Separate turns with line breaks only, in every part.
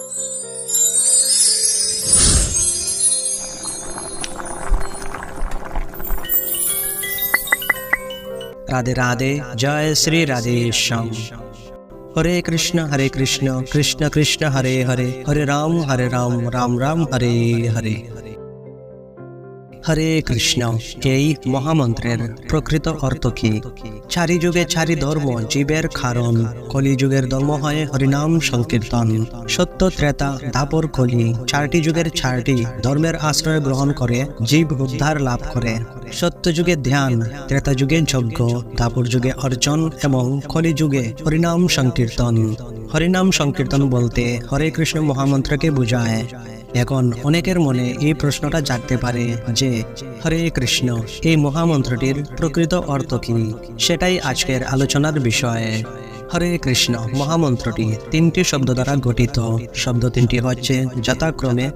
রাধে রাধে জয় শ্রী রাধেশ্যাম হরে কৃষ্ণ হরে কৃষ্ণ কৃষ্ণ কৃষ্ণ হরে হরে হরে রাম হরে রাম রাম রাম হরে হরে হরে কৃষ্ণ এই মহামন্ত্রের প্রকৃত অর্থ কি চারি যুগে চারি ধর্ম জীবের কারণ কলিযুগের ধর্ম হয় হরিনাম সংকীর্তন সত্য ত্রেতা ধাপর কলি চারটি যুগের চারটি ধর্মের আশ্রয় গ্রহণ করে জীব উদ্ধার লাভ করে সত্য যুগে ধ্যান ত্রেতা যুগে যজ্ঞ ধাপর যুগে অর্জন এবং কলি যুগে হরিনাম সংকীর্তন হরিনাম সংকীর্তন বলতে হরে কৃষ্ণ মহামন্ত্রকে বোঝায় এখন অনেকের মনে এই প্রশ্নটা জাগতে পারে যে হরে কৃষ্ণ এই মহামন্ত্রটির প্রকৃত অর্থ কি সেটাই আজকের আলোচনার বিষয়ে হরে কৃষ্ণ মহামন্ত্রটি তিনটি শব্দ দ্বারা গঠিত শব্দ তিনটি হচ্ছে যথাক্রমে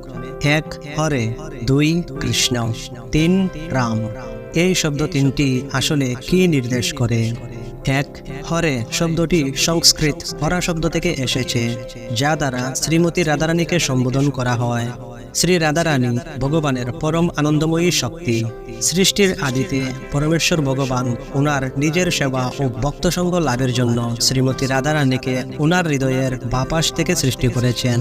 এক হরে দুই কৃষ্ণ তিন রাম এই শব্দ তিনটি আসলে কি নির্দেশ করে এক হরে শব্দটি সংস্কৃত হরা শব্দ থেকে এসেছে যা দ্বারা শ্রীমতী রাধারানীকে সম্বোধন করা হয় শ্রী রাধারানী ভগবানের পরম আনন্দময়ী শক্তি সৃষ্টির আদিতে পরমেশ্বর ভগবান ওনার নিজের সেবা ও ভক্তসঙ্গ লাভের জন্য শ্রীমতী রাধারানীকে ওনার হৃদয়ের বাপাস থেকে সৃষ্টি করেছেন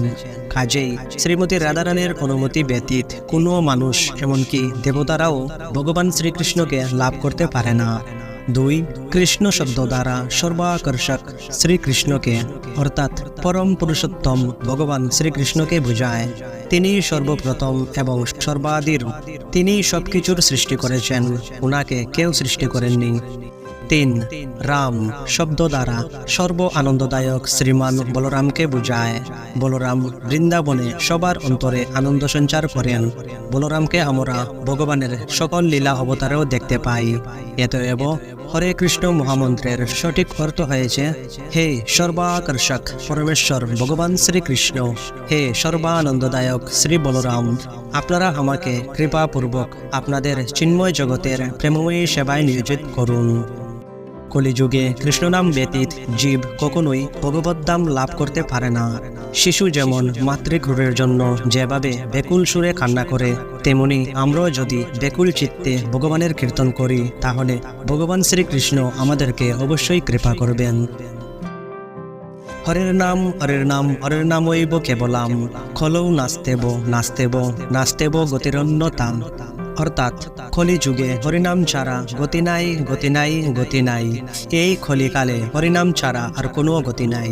কাজেই শ্রীমতী রাধারানীর অনুমতি ব্যতীত কোনো মানুষ এমনকি দেবতারাও ভগবান শ্রীকৃষ্ণকে লাভ করতে পারে না দুই কৃষ্ণ শব্দ দ্বারা সর্বাকর্ষক শ্রীকৃষ্ণকে অর্থাৎ পরম পুরুষোত্তম ভগবান শ্রীকৃষ্ণকে বোঝায় তিনি সর্বপ্রথম এবং সর্বাধির তিনি সবকিছুর সৃষ্টি করেছেন ওনাকে কেউ সৃষ্টি করেননি তিন রাম শব্দ দ্বারা সর্ব আনন্দদায়ক শ্রীমান বলরামকে বোঝায় বলরাম বৃন্দাবনে সবার অন্তরে আনন্দ সঞ্চার করেন বলরামকে আমরা ভগবানের সকল লীলা অবতারেও দেখতে পাই এতএব হরে কৃষ্ণ মহামন্ত্রের সঠিক অর্থ হয়েছে হে সর্বাকর্ষক পরমেশ্বর ভগবান শ্রীকৃষ্ণ হে সর্বানন্দদায়ক শ্রী বলরাম আপনারা আমাকে কৃপাপূর্বক আপনাদের চিন্ময় জগতের প্রেমময়ী সেবায় নিয়োজিত করুন কলিযুগে কৃষ্ণনাম ব্যতীত জীব কখনোই ভগবদ্দাম লাভ করতে পারে না শিশু যেমন মাতৃগ্রহের জন্য যেভাবে বেকুল সুরে কান্না করে তেমনি আমরাও যদি বেকুল চিত্তে ভগবানের কীর্তন করি তাহলে ভগবান শ্রীকৃষ্ণ আমাদেরকে অবশ্যই কৃপা করবেন হরের নাম হরের নাম হরের নাম ওইব কেবলাম খলৌ নাস্তেব নাস্তেব নাস্তেব গতিরন্যতাম অর্থাৎ খলি যুগে হরিনাম ছাড়া গতি নাই গতি নাই গতি নাই এই খলিকালে হরিনাম ছাড়া আর কোনো গতি নাই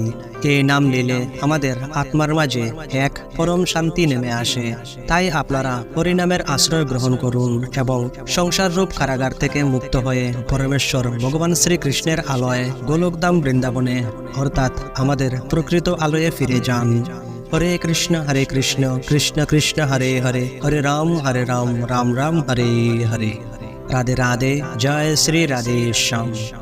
এই নাম নিলে আমাদের আত্মার মাঝে এক পরম শান্তি নেমে আসে তাই আপনারা হরিনামের আশ্রয় গ্রহণ করুন এবং সংসার রূপ কারাগার থেকে মুক্ত হয়ে পরমেশ্বর ভগবান শ্রীকৃষ্ণের আলোয় গোলকদাম বৃন্দাবনে অর্থাৎ আমাদের প্রকৃত আলোয়ে ফিরে যান हरे कृष्ण हरे कृष्ण कृष्ण कृष्ण हरे हरे हरे राम हरे राम राम राम हरे हरे राधे राधे जय श्री राधे श्याम